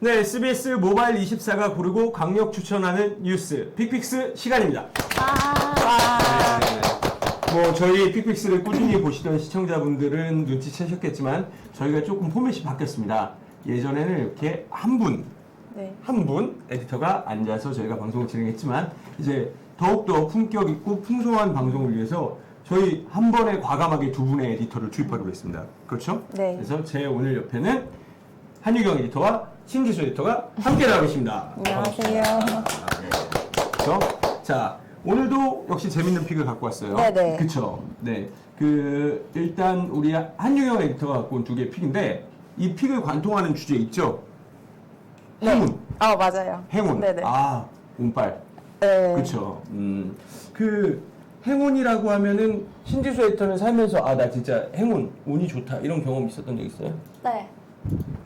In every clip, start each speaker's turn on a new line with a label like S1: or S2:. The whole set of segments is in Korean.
S1: 네, SBS 모바일 24가 고르고 강력 추천하는 뉴스 픽픽스 시간입니다. 네. 뭐 저희 픽픽스를 꾸준히 보시던 시청자분들은 눈치채셨겠지만 저희가 조금 포맷이 바뀌었습니다. 예전에는 이렇게 한 분,
S2: 네.
S1: 한 분 에디터가 앉아서 저희가 방송을 진행했지만 이제 더욱더 품격 있고 풍성한 방송을 위해서 저희 한 번에 과감하게 두 분의 에디터를 투입하기로 했습니다. 그렇죠?
S2: 네.
S1: 그래서 제 오늘 옆에는 한유경 에디터와 신지수 에디터가 함께 나와 계십니다.
S2: 안녕하세요.
S1: 그렇죠? 자, 오늘도 역시 재밌는 픽을 갖고 왔어요.
S2: 네네.
S1: 그쵸? 네. 그, 일단 우리 한유경 에디터가 갖고 온 두 개의 픽인데, 이 픽을 관통하는 주제 있죠? 행운.
S2: 아 맞아요.
S1: 행운.
S2: 네네.
S1: 아, 운빨.
S2: 네.
S1: 그쵸? 음. 그, 행운이라고 하면은, 신지수 에디터는 살면서, 아, 나 진짜 행운, 운이 좋다. 이런 경험 있었던 적 있어요?
S3: 네.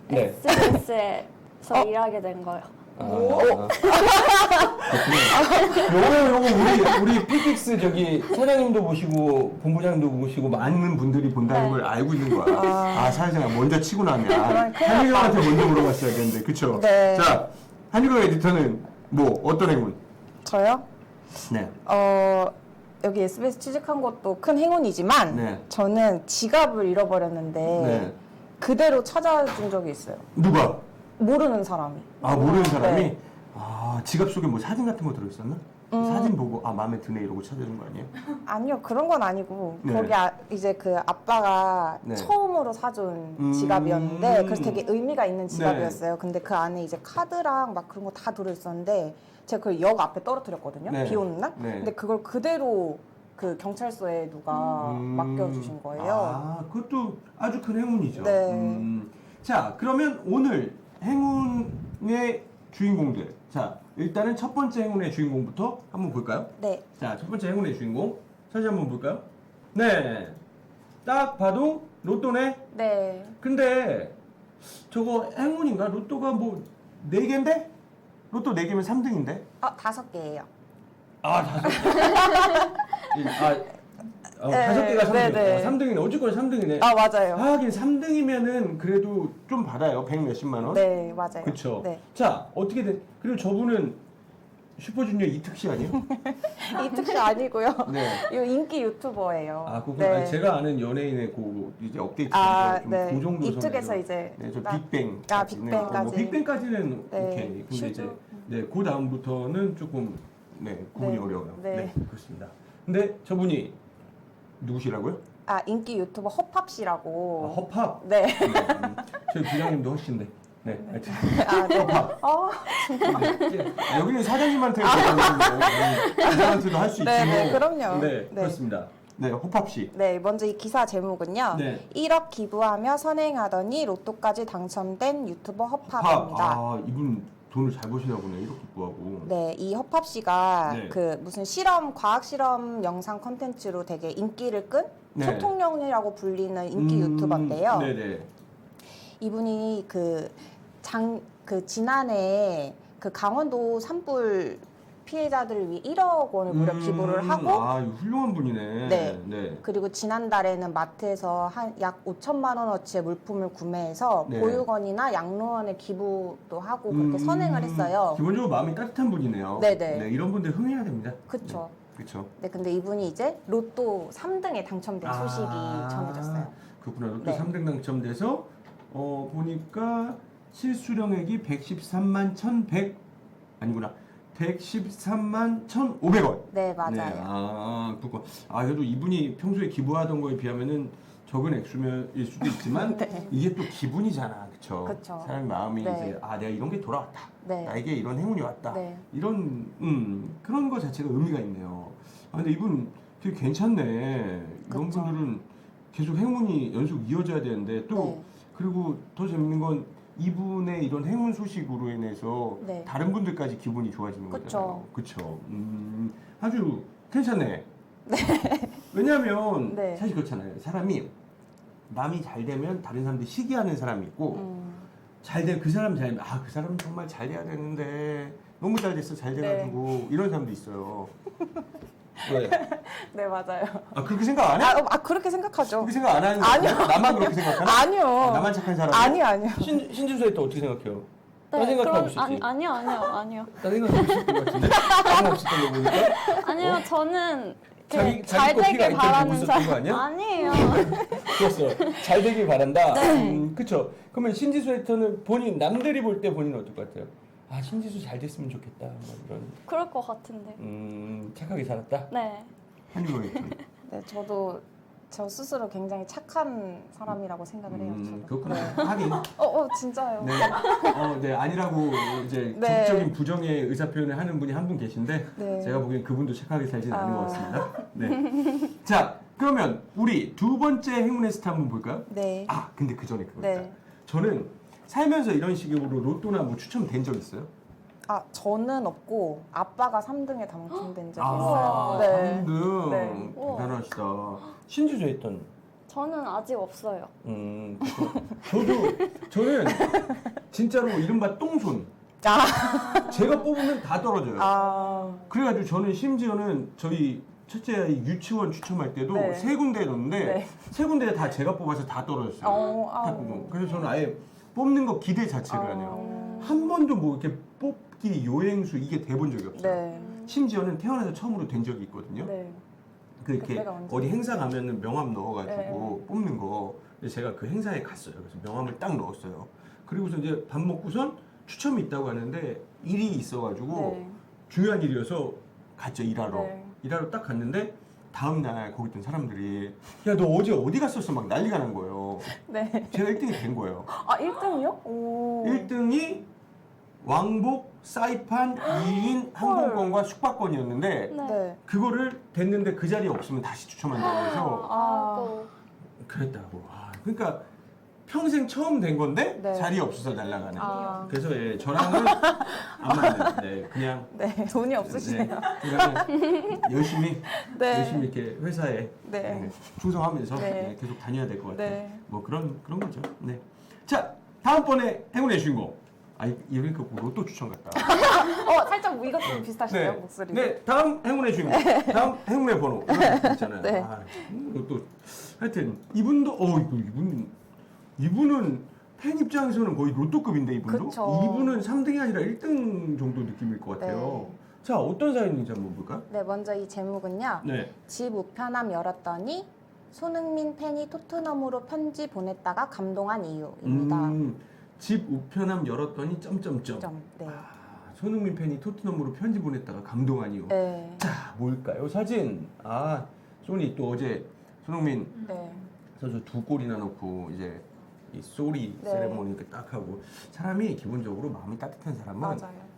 S1: 네.
S3: SBS에서
S2: 어?
S3: 일하게 된 거요.
S1: 아, 아. 그렇구나. 요거 요거 우리 우리 피픽스 저기 사장님도 보시고 본부장도 보시고 많은 분들이 본다는
S3: 네.
S1: 걸 알고 있는 거야. 아, 사회생활 먼저 치고 나면
S2: 큰일
S1: 한유경한테 먼저 물어봤어야 되는데 그쵸?
S2: 네.
S1: 자 한유경 에디터는 뭐 어떤 행운?
S2: 저요?
S1: 네.
S2: 어 여기 SBS 취직한 것도 큰 행운이지만
S1: 네.
S2: 저는 지갑을 잃어버렸는데
S1: 네.
S2: 그대로 찾아준 적이 있어요.
S1: 누가?
S2: 모르는 사람이.
S1: 아 모르는 사람이
S2: 네.
S1: 아 지갑 속에 뭐 사진 같은 거 들어있었나?
S2: 음.
S1: 사진 보고 아 마음에 드네 이러고 찾아준 거 아니에요?
S2: 아니요 그런 건 아니고
S1: 네.
S2: 거기 아, 이제 그 아빠가
S1: 네.
S2: 처음으로 사준
S1: 음.
S2: 지갑이었는데 그래서 되게 의미가 있는
S1: 네.
S2: 지갑이었어요. 근데 그 안에 이제 카드랑 막 그런 거 다 들어있었는데 제가 그걸 역 앞에 떨어뜨렸거든요.
S1: 네.
S2: 비 오는 날.
S1: 네.
S2: 근데 그걸 그대로 그 경찰서에 누가
S1: 음.
S2: 맡겨주신 거예요.
S1: 아, 그것도 아주 큰 행운이죠.
S2: 네.
S1: 음. 자, 그러면 오늘 행운의 주인공들. 자, 일단은 첫 번째 행운의 주인공부터 한번 볼까요?
S2: 네.
S1: 자, 첫 번째 행운의 주인공. 사진 한번 볼까요? 네. 딱 봐도 로또네.
S2: 네.
S1: 근데 저거 행운인가? 로또가 뭐 4개인데? 로또 4개면 3등인데?
S2: 아 다섯 개예요.
S1: 아, 다섯 개. 아, 어,
S2: 네,
S1: 다섯 개가 3등.
S2: 네, 네.
S1: 어, 3등이네. 어쨌거나 3등이네.
S2: 아 맞아요.
S1: 하긴 3등이면은 그래도 좀 받아요. 100 몇십만 원.
S2: 네 맞아요.
S1: 그쵸.
S2: 네.
S1: 자, 어떻게 돼? 그리고 저분은 슈퍼주니어 이특 씨 아니에요?
S2: 이특 씨 아니고요.
S1: 네.
S2: 이 인기 유튜버예요.
S1: 아, 그거
S2: 네.
S1: 아니, 제가 아는 연예인의 그 이제 업데이트
S2: 아,
S1: 좀
S2: 네.
S1: 그 정도 선에서.
S2: 이제
S1: 네, 저
S2: 딱-
S1: 빅뱅.
S2: 아, 빅뱅까지.
S1: 뭐 빅뱅까지는
S2: 네,
S1: 오케이. 근데
S2: 슈즈.
S1: 이제 네, 그 다음부터는 조금 네, 구분이
S2: 네,
S1: 어려워요. 네.
S2: 네.
S1: 그렇습니다. 근데 저분이 누구시라고요?
S2: 아 인기 유튜버 허팝 씨라고.
S1: 아, 허팝.
S2: 네.
S1: 네, 음, 저희 부장님도 허신데. 네, 하여튼.
S2: 아, 네.
S1: 허팝.
S2: 어,
S1: 네. 여기는 사장님한테 부장한테도 할 수 있지.
S2: 네,
S1: 뭐.
S2: 네, 그럼요.
S1: 네,
S2: 네.
S1: 그렇습니다. 네, 호팝 씨.
S2: 네, 먼저 이 기사 제목은요.
S1: 네.
S2: 1억 기부하며 선행하더니 로또까지 당첨된 유튜버. 허팝입니다.
S1: 아, 이분 돈을 잘 버시나 보네. 이렇게 구하고.
S2: 네, 이 허팝 씨가
S1: 네.
S2: 그 무슨 실험, 과학 실험 영상 컨텐츠로 되게 인기를 끈
S1: 네.
S2: 소통령이라고 불리는 인기
S1: 음,
S2: 유튜버인데요.
S1: 네네.
S2: 이분이 그 장 그 지난해 그 강원도 산불 피해자들을 위해 1억 원을 무려
S1: 음,
S2: 기부를 하고
S1: 아, 이거 훌륭한 분이네.
S2: 네.
S1: 네.
S2: 그리고 지난달에는 마트에서 한 약 5천만 원어치의 물품을 구매해서
S1: 네.
S2: 보육원이나 양로원에 기부도 하고 그렇게
S1: 음,
S2: 선행을 했어요.
S1: 기본적으로 마음이 따뜻한 분이네요.
S2: 네네.
S1: 네, 이런 분들 흥해야 됩니다.
S2: 그쵸.
S1: 그렇죠.
S2: 네, 근데 이분이 이제 로또 3등에 당첨된 소식이
S1: 아,
S2: 전해졌어요.
S1: 그렇구나. 로또
S2: 네.
S1: 3등 당첨돼서 어 보니까 실수령액이 113만 1,100 아니구나. 113만 1,500원.
S2: 네, 맞아요.
S1: 네, 아, 그거. 아, 그래도 이분이 평소에 기부하던 거에 비하면은 적은 액수면일 수도 있지만
S2: 네.
S1: 이게 또 기분이잖아, 그쵸?
S2: 그쵸.
S1: 사람 마음이
S2: 네.
S1: 이제 아, 내가 이런 게 돌아왔다.
S2: 네.
S1: 나에게 이런 행운이 왔다.
S2: 네.
S1: 이런 음 그런 거 자체가 의미가 있네요. 아, 근데 이분 되게 괜찮네. 이런
S2: 그쵸.
S1: 분들은 계속 행운이 연속 이어져야 되는데 또
S2: 네.
S1: 그리고 더 재밌는 건 이분의 이런 행운 소식으로 인해서
S2: 네.
S1: 다른 분들까지 기분이 좋아지는
S2: 그쵸.
S1: 거잖아요. 그렇죠. 음, 아주 괜찮네. 왜냐하면
S2: 네.
S1: 사실 그렇잖아요. 사람이 남이 잘 되면 다른 사람들이 시기하는 사람이 있고
S2: 음,
S1: 잘 돼, 그 사람 잘, 아, 그 사람은 정말 잘 돼야 되는데, 너무 잘 됐어, 잘 돼가지고,
S2: 네.
S1: 이런 사람도 있어요. 왜?
S2: 네, 맞아요.
S1: 아, 그렇게 생각 안 해?
S2: 아, 어, 아, 그렇게 생각하죠.
S1: 그렇게 생각 안 하는 거
S2: 아니요.
S1: 나만 그렇게 생각하나?
S2: 아니요.
S1: 아, 나만 착한 사람?
S2: 아니요, 아니요.
S1: 신, 신진수에 또 어떻게 생각해요? 딴 생각하고
S3: 그런-
S1: 있었지?
S3: 아니, 아니요, 아니요, 아니요.
S1: 나 생각 없었던 것 같은데 아무 없었던 거 보니까
S3: 아니요,
S1: 어?
S3: 저는 그
S1: 자기-
S3: 잘
S1: 자기 거
S3: 되길 바라는 사람.
S1: 있었던 거 아니야?
S3: 아니에요.
S1: 좋았어 잘 되길 바란다
S3: 네.
S1: 음, 그쵸 그러면 신지수 에디터는 본인 남들이 볼 때 본인은 어떨 것 같아요? 아 신지수 잘 됐으면 좋겠다 뭐 이런
S3: 그럴 것 같은데.
S1: 음 착하게 살았다
S3: 네.
S1: 에디터
S2: 네, 저도 저 스스로 굉장히 착한 사람이라고 생각을 해요.
S1: 음,
S2: 저도.
S1: 그렇구나
S2: 네.
S1: 하긴
S2: 어, 어, 진짜요.
S1: 네. 어, 네, 아니라고 이제
S2: 네.
S1: 적극적인 부정의 의사 표현을 하는 분이 한 분 계신데
S2: 네.
S1: 제가 보기엔 그분도 착하게 살진 않은 것
S2: 아.
S1: 같습니다. 네. 자, 그러면 우리 두 번째 행운의 스타 한번 볼까요?
S2: 네.
S1: 아, 근데 그 전에 그거
S2: 네.
S1: 있다. 저는 살면서 이런 식으로 로또나 뭐 추첨된 적 있어요?
S2: 아, 저는 없고 아빠가 3등에 당첨된 적이
S1: 아,
S2: 있어요. 네.
S1: 3등.
S2: 네.
S1: 대단하시다. 신주조 했던.
S3: 저는 아직 없어요.
S1: 음. 저도 저는 진짜로 이른바 똥손.
S2: 아,
S1: 제가 뽑으면 다 떨어져요.
S2: 아,
S1: 그래가지고 저는 심지어는 저희 첫째 아이 유치원 추첨할 때도
S2: 네.
S1: 세 군데 넣는데
S2: 네.
S1: 세 군데 다 제가 뽑아서 다 떨어졌어요.
S2: 어,
S1: 다
S2: 아우.
S1: 뽑고. 그래서 저는 아예 뽑는 거 기대 자체를 안 해요.
S2: 어,
S1: 한 번도 뭐 이렇게 뽑기 요행수 이게 돼본 적이 없어요.
S2: 네.
S1: 심지어는 태어나서 처음으로 된 적이 있거든요.
S2: 네.
S1: 그 이렇게
S2: 그때가 언제?
S1: 어디 행사 가면은 명함 넣어가지고
S2: 네.
S1: 뽑는 거. 근데 제가 그 행사에 갔어요. 그래서 명함을 딱 넣었어요. 그리고서 이제 밥 먹고선 추첨이 있다고 하는데 일이 있어가지고
S2: 네.
S1: 중요한 일이어서 갔죠 일하러.
S2: 네.
S1: 일하러 딱 갔는데 다음 날 거기 있던 사람들이 야 너 어제 어디 갔었어 막 난리가 난 거예요.
S2: 네.
S1: 제가 1등이 된 거예요.
S2: 아, 1등이요? 오.
S1: 1등이 왕복 사이판 2인 항공권과 숙박권이었는데
S3: 네.
S2: 네.
S1: 그거를 됐는데 그 자리에 없으면 다시 추첨한다고 해서
S2: 아.
S1: 그랬다고. 아, 그러니까 평생 처음 된 건데
S2: 네.
S1: 자리 없어서 날아가는.
S2: 아.
S1: 그래서 예, 저랑은 안 맞는. 네, 그냥
S2: 네. 돈이 없으시네요.
S1: 네, 그냥 열심히
S2: 네.
S1: 열심히 이렇게 회사에
S2: 네.
S1: 네, 충성하면서
S2: 네.
S1: 네, 계속 다녀야 될 것 같아요.
S2: 네.
S1: 뭐 그런 그런 거죠. 네. 자 다음번에 행운의 주인공. 아 이- 이러니까 뭐 로또 추천 같다.
S2: 어, 살짝 뭐 이것도 비슷하시네요, 목소리.
S1: 네, 다음 행운의 주인공. 다음 행운의 번호. 이런 거 있잖아요.
S2: 네.
S1: 아, 음, 로또 하여튼 이분도 어 이분 이분은 팬 입장에서는 거의 로또급인데 이분도
S2: 그쵸.
S1: 이분은 3등이 아니라 1등 정도 느낌일 것 같아요.
S2: 네.
S1: 자 어떤 사연인지 한번 볼까?
S2: 네, 먼저 이 제목은요.
S1: 네.
S2: 집 우편함 열었더니 손흥민 팬이 토트넘으로 편지 보냈다가 감동한 이유입니다.
S1: 음, 집 우편함 열었더니 점점점.
S2: 점. 네.
S1: 아, 손흥민 팬이 토트넘으로 편지 보냈다가 감동한 이유.
S2: 네.
S1: 자, 뭘까요? 사진. 아, 소니 또 어제 손흥민
S2: 네.
S1: 선수 두 골이나 넣고 이제 이 소리
S2: 네.
S1: 세레모니 이렇게 딱 하고 사람이 기본적으로 마음이 따뜻한 사람은
S2: 맞아요.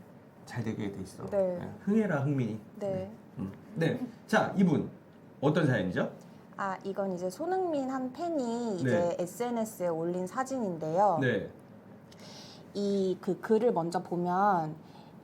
S1: 잘 되게 돼 있어.
S2: 네.
S1: 흥해라 흥민이.
S2: 네.
S1: 음. 네. 자, 이분 어떤 사연이죠?
S2: 아, 이건 이제 손흥민 한 팬이 이제
S1: 네.
S2: SNS에 올린 사진인데요.
S1: 네.
S2: 이 그 글을 먼저 보면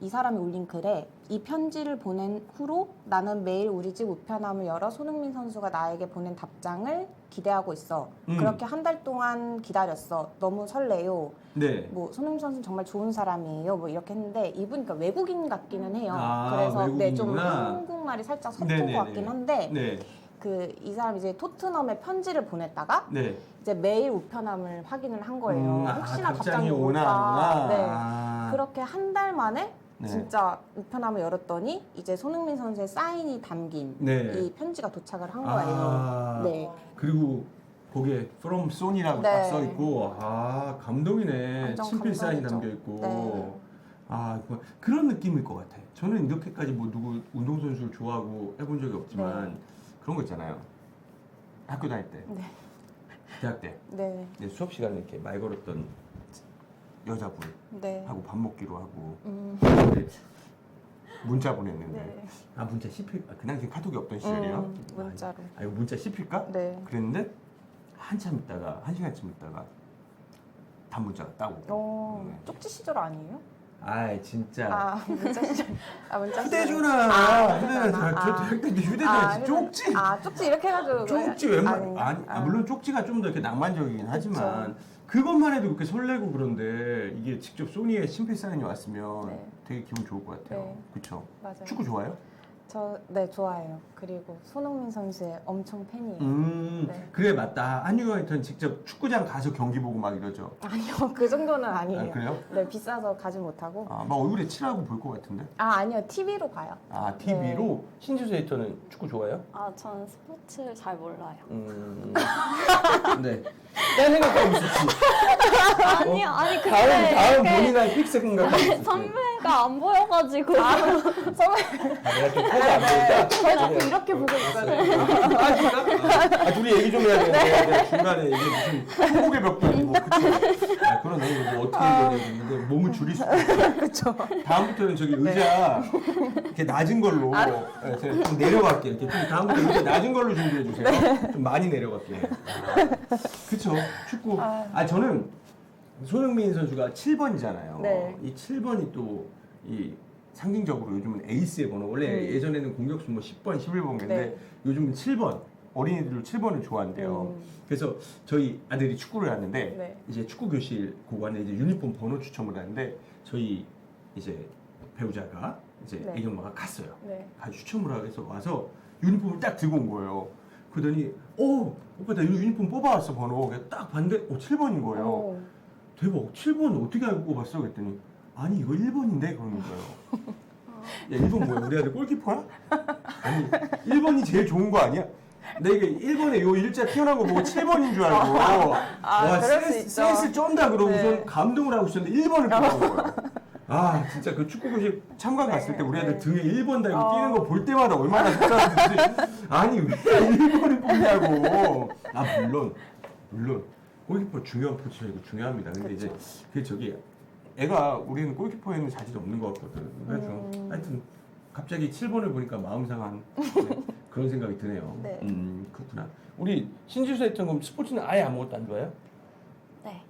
S2: 이 사람이 올린 글에 이 편지를 보낸 후로 나는 매일 우리 집 우편함을 열어 손흥민 선수가 나에게 보낸 답장을 기대하고 있어.
S1: 음.
S2: 그렇게 한 달 동안 기다렸어. 너무 설레요.
S1: 네.
S2: 뭐 손흥민 선수는 정말 좋은 사람이에요. 뭐 이렇게 했는데 이분 그러니까 외국인 같기는 해요.
S1: 아,
S2: 그래서 네, 좀. 한국말이 살짝 서툰
S1: 네네네.
S2: 것 같긴 한데
S1: 네.
S2: 그이 사람이 이제 토트넘에 편지를 보냈다가
S1: 네.
S2: 이제 매일 우편함을 확인을 한 거예요.
S1: 음, 아,
S2: 혹시나
S1: 답장이
S2: 답장이
S1: 오나 오나.
S2: 네.
S1: 아.
S2: 그렇게 한 달 만에
S1: 네.
S2: 진짜 우편함을 열었더니 이제 손흥민 선수의 사인이 담긴
S1: 네.
S2: 이 편지가 도착을 한 거예요.
S1: 아,
S2: 네.
S1: 그리고 거기에 From Sony라고
S2: 네.
S1: 딱써 있고 아 감동이네.
S2: 완전
S1: 친필 사인이
S2: 감동이죠.
S1: 담겨 있고.
S2: 네.
S1: 아 그- 그런 느낌일 것 같아. 저는 이렇게까지 뭐 누구 운동 선수를 좋아하고 해본 적이 없지만 그런 거 있잖아요. 학교 다닐 때,
S2: 네.
S1: 대학 때
S2: 네.
S1: 내 수업 시간에 이렇게 말 걸었던 여자분
S2: 네.
S1: 하고 밥 먹기로 하고
S2: 음,
S1: 근데 문자 보냈는데
S2: 네.
S1: 아 문자 씹힐 아, 그 당시 카톡이 없던 시절이에요.
S2: 음, 문자로.
S1: 아 이거 문자 씹힐까?
S2: 네.
S1: 그랬는데 한참 있다가 한 시간쯤 있다가 단문자가 따고.
S2: 어,
S1: 네.
S2: 쪽지 시절 아니에요?
S1: 아이 진짜.
S2: 아, 문자 시절. 아, 문자 시절.
S1: 휴대전화.
S2: 아,
S1: 휴대전화.
S2: 휴대전화.
S1: 저
S2: 아.
S1: 대학 때 휴대전화
S2: 아,
S1: 쪽지.
S2: 아, 쪽지 이렇게 해가지고.
S1: 쪽지 웬만
S2: 아닌가?
S1: 아니 아, 물론 쪽지가 좀 더 이렇게 낭만적이긴 하지만
S2: 그쵸.
S1: 그것만 해도 그렇게 설레고 그런데 이게 직접 소니의 사인이 왔으면
S2: 네.
S1: 되게 기분 좋을 것 같아요.
S2: 네.
S1: 그렇죠.
S2: 맞아요.
S1: 축구 좋아요?
S2: 저, 네, 좋아해요. 그리고 손흥민 선수의 엄청 팬이에요.
S1: 음,
S2: 네.
S1: 그래 맞다. 한유경한테는 직접 축구장 가서 경기 보고 막 이러죠.
S2: 아니요, 그 정도는 아니에요.
S1: 아, 그래요?
S2: 네, 비싸서 가지 못하고.
S1: 아, 막 얼굴에 칠하고 볼 것 같은데.
S2: 아, 아니요, TV로 봐요.
S1: 아, TV로 신지수 에이터는 축구 좋아해요?
S3: 아, 저는 스포츠 잘 몰라요.
S1: 음. 네. 딴 생각하고 있었지.
S3: 아니, 아니, 근데
S1: 다음 다음
S3: 이렇게
S1: 본인한 픽 생각하고 있었지.
S3: 선배가 안 보여가지고.
S1: 아, 내가 좀 커서 안 보였다.
S2: 저희 자꾸 이렇게 보고 있거든요.
S1: 아, 진짜? 아, 둘이 얘기 좀 해야 되는데 내가 중간에 이게 무슨 행복의 벽도 아니고 그치? 아, 그러네. 이거 어떻게 해야 되는데 몸을 줄일 수 있어.
S2: 그쵸.
S1: 다음부터는 저기 의자 이렇게 낮은 걸로 네, 제가 좀 내려갈게요. 이렇게 좀 다음부터 의자 낮은 걸로 준비해 주세요. 좀 많이 내려갈게요. 아, 그쵸? 축구. 아 저는 손흥민 선수가 7번이잖아요.
S2: 네.
S1: 이 7번이 또 이 상징적으로 요즘은 에이스의 번호. 원래
S2: 음.
S1: 예전에는 공격수 뭐 10번, 11번 인데
S2: 네.
S1: 요즘은 7번. 어린이들도 7번을 좋아한대요.
S2: 음.
S1: 그래서 저희 아들이 축구를 하는데
S2: 네.
S1: 이제 축구 교실 고관에 이제 유니폼 번호 추첨을 하는데 저희 이제 배우자가 이제
S2: 네.
S1: 애기 엄마가 갔어요.
S2: 네.
S1: 가 추첨을 하기 위해서 와서 유니폼을 딱 들고 온 거예요. 그러더니 어 오빠 나 유니폼 뽑아왔어 번호. 딱 봤는데 어 7번인 거예요.
S2: 오.
S1: 대박 7번 어떻게 알고 뽑았어? 그랬더니 아니 이거 1번인데 그러는 거예요. 야 1번 뭐야? 우리 아들 골키퍼야? 아니 1번이 제일 좋은 거 아니야? 나 이게 1번에 요 일자 튀어나온 거 보고 7번인 줄 알고
S2: 아,
S1: 와
S2: 그럴 수
S1: 센스,
S2: 있죠.
S1: 센스 쩐다 그러고선
S2: 네.
S1: 감동을 하고 있었는데 1번을 뽑은 거예요. 아 진짜 그 축구 교실 참관 갔을 때 우리 아들
S2: 네.
S1: 등에 1번 달고
S2: 어.
S1: 뛰는 거 볼 때마다 얼마나 속상했는지 아니 왜 1번을 뽑냐고 아 물론 물론 골키퍼 중요한 포지션이고 중요합니다 근데 이제 그 저기 애가 우리는 골키퍼에는 자질이 없는 것 같거든 그래가지고
S2: 음.
S1: 하여튼 갑자기 7번을 보니까 마음 상한 네, 그런 생각이 드네요
S2: 네.
S1: 음 그렇구나 우리 신지수 했던 건 스포츠는 아예 아무것도 안 좋아해요?
S3: 네.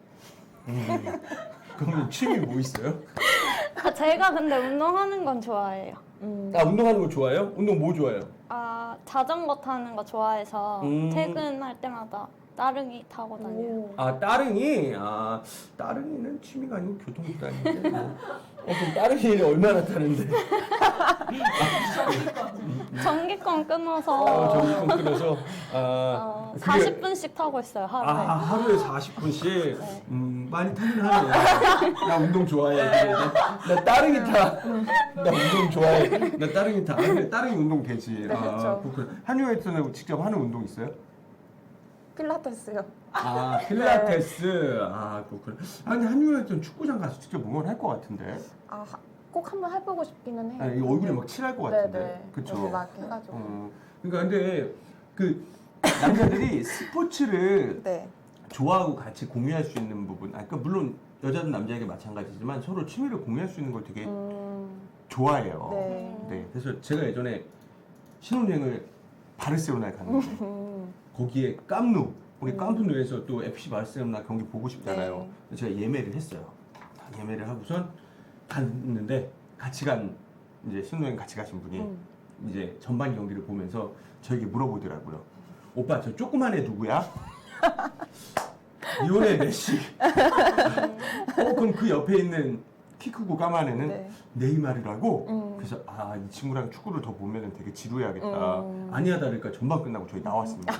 S1: 음. 그러면 취미 뭐 있어요?
S3: 아, 제가 근데 운동하는 건 좋아해요.
S2: 음.
S1: 아 운동하는 거 좋아해요? 운동 뭐 좋아해요?
S3: 아, 자전거 타는 거 좋아해서
S1: 음.
S3: 퇴근할 때마다 따릉이 타고 다녀요.
S2: 오.
S1: 아 따릉이 아 따릉이는 취미가 아니고 교통수단인데 뭐. 어 그럼 따릉이를 얼마나 타는데?
S3: 전기권 끊어서
S1: 어, 저기 좀 끊어서 아
S3: 어,
S1: 그게-
S3: 40분씩 타고 있어요, 하루에.
S1: 아 하루에 40분씩
S3: 네.
S1: 음 많이 타긴 하네. 나 운동 좋아해. 그래, 나, 나 따릉이 타. 나 운동 좋아해. 나 따릉이 타. 아, 근데 따릉이 운동 되지.
S2: 네,
S1: 아
S2: 그쵸.
S1: 그렇구나. 한유에서는 직접 하는 운동 있어요?
S2: 필라테스요.
S1: 아 필라테스. 아 그렇구나. 아 근데 한유에서는 축구장 가서 직접 응원할 것 같은데.
S2: 아, 하- 꼭 한번 해보고 싶기는 해요.
S1: 아, 이 얼굴에 막 칠할 것 같은데.
S2: 여기 막 해가지고.
S1: 어, 그러니까 근데 그 남자들이 스포츠를
S2: 네.
S1: 좋아하고 같이 공유할 수 있는 부분. 아, 그러니까 물론 여자든 남자에게 마찬가지지만 서로 취미를 공유할 수 있는 걸 되게
S2: 음.
S1: 좋아해요.
S2: 네.
S1: 네, 그래서 제가 예전에 신혼여행을 바르셀로나에 갔는데
S2: 음.
S1: 거기에 깜누 우리
S2: 음.
S1: 깜누에서 또 FC 바르셀로나 경기 보고 싶잖아요.
S2: 네.
S1: 제가 예매를 했어요. 다 예매를 하고선 갔는데 같이 간 이제 신혼여행 같이 가신 분이
S2: 음.
S1: 이제 전반 경기를 보면서 저에게 물어보더라고요. 오빠 저 조그만 애 누구야? 리오넬 메시. 어 그럼 그 옆에 있는 키 크고 까만 애는
S2: 네.
S1: 네이마르라고.
S2: 음.
S1: 그래서 아 이 친구랑 축구를 더 보면 되게 지루해야겠다.
S2: 음.
S1: 아니야 다를까 전반 끝나고 저희 나왔습니다.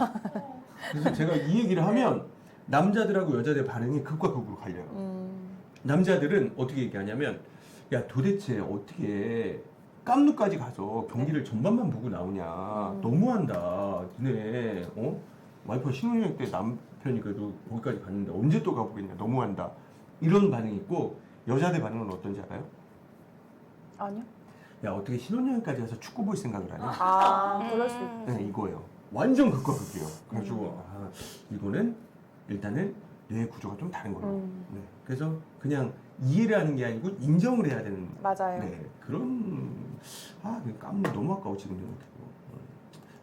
S1: 그래서 제가 이 얘기를 하면 남자들하고 여자들 반응이 극과 극으로 갈려요.
S2: 음.
S1: 남자들은 어떻게 얘기하냐면 야 도대체 어떻게 깜누까지 가서 경기를 전반만 보고 나오냐
S2: 음.
S1: 너무한다 너네 어 와이프 신혼여행 때 남편이 그래도 거기까지 갔는데 언제 또 가보겠냐 너무한다 이런 반응이 있고 여자들 반응은 어떤지 알아요?
S2: 아니요.
S1: 야 어떻게 신혼여행까지 가서 축구 볼 생각을 하냐
S2: 아, 그럴 수 있.
S3: 음.
S1: 네, 이거예요 완전 극과 극이에요 그래가지고 아, 이거는 일단은 뇌 구조가 좀 다른 거예요
S2: 음.
S1: 네, 그래서 그냥 이해를 하는 게 아니고 인정을 해야 되는
S2: 맞아요.
S1: 네, 그런 아 깜놀 너무 아까워 지금 생각해도 음.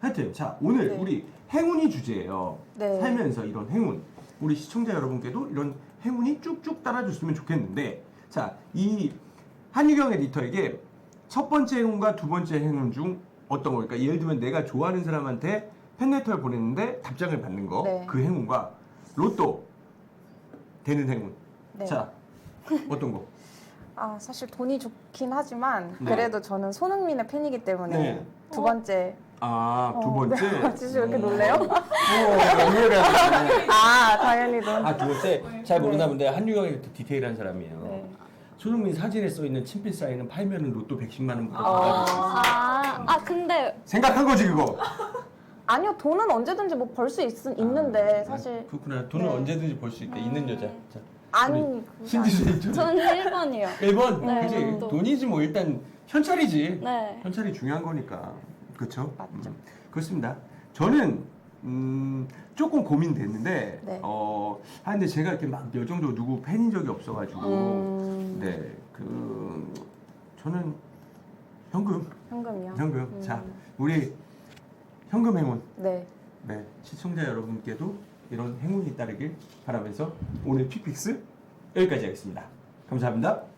S1: 하여튼 자 오늘
S2: 네.
S1: 우리 행운이 주제예요
S2: 네.
S1: 살면서 이런 행운 우리 시청자 여러분께도 이런 행운이 쭉쭉 따라줬으면 좋겠는데 자 이 한유경 에디터에게 첫 번째 행운과 두 번째 행운 중 어떤 걸까 예를 들면 내가 좋아하는 사람한테 팬레터를 보냈는데 답장을 받는 거그
S2: 네.
S1: 행운과 로또 되는 행운
S2: 네.
S1: 자 어떤 거
S2: 아 사실 돈이 좋긴 하지만
S1: 네.
S2: 그래도 저는 손흥민의 팬이기 때문에
S1: 네.
S2: 두 번째.
S1: 아, 두
S2: 어,
S1: 번째.
S2: 네. 왜 이렇게 놀래요?
S1: 아,
S2: 아 당연히 돈.
S1: 두 번째. 잘 모르나 본데 한유경이 디테일한 사람이에요.
S2: 네.
S1: 손흥민 사진에 써 있는 친필 사인은 팔면은 로또 110만 원보다 더
S2: 어.
S1: 받아.
S3: 아, 아 근데
S1: 생각한 거지 그거.
S2: 아니요 돈은 언제든지 뭐 벌 수 있는데
S1: 아,
S2: 사실
S1: 그렇구나. 돈을
S2: 네.
S1: 언제든지 벌 수 있다. 있는 여자. 자,
S2: 아니 그게
S1: 신지수 있죠.
S3: 저는 1번이요.
S1: 1번.
S3: 네,
S1: 그지.
S3: 로또.
S1: 돈이지 뭐 일단 현찰이지.
S3: 네.
S1: 현찰이 중요한 거니까. 그렇죠?
S2: 맞죠.
S1: 음, 그렇습니다. 저는 음, 조금 고민됐는데
S2: 네.
S1: 어, 아 근데 제가 이렇게 막 열정적으로 누구 팬인 적이 없어 가지고
S2: 음,
S1: 네. 그 저는 현금.
S2: 현금이요.
S1: 현금.
S2: 음.
S1: 자, 우리 현금 행운.
S2: 네.
S1: 네, 시청자 여러분께도 이런 행운이 따르길 바라면서 오늘 픽픽스 여기까지 하겠습니다. 감사합니다.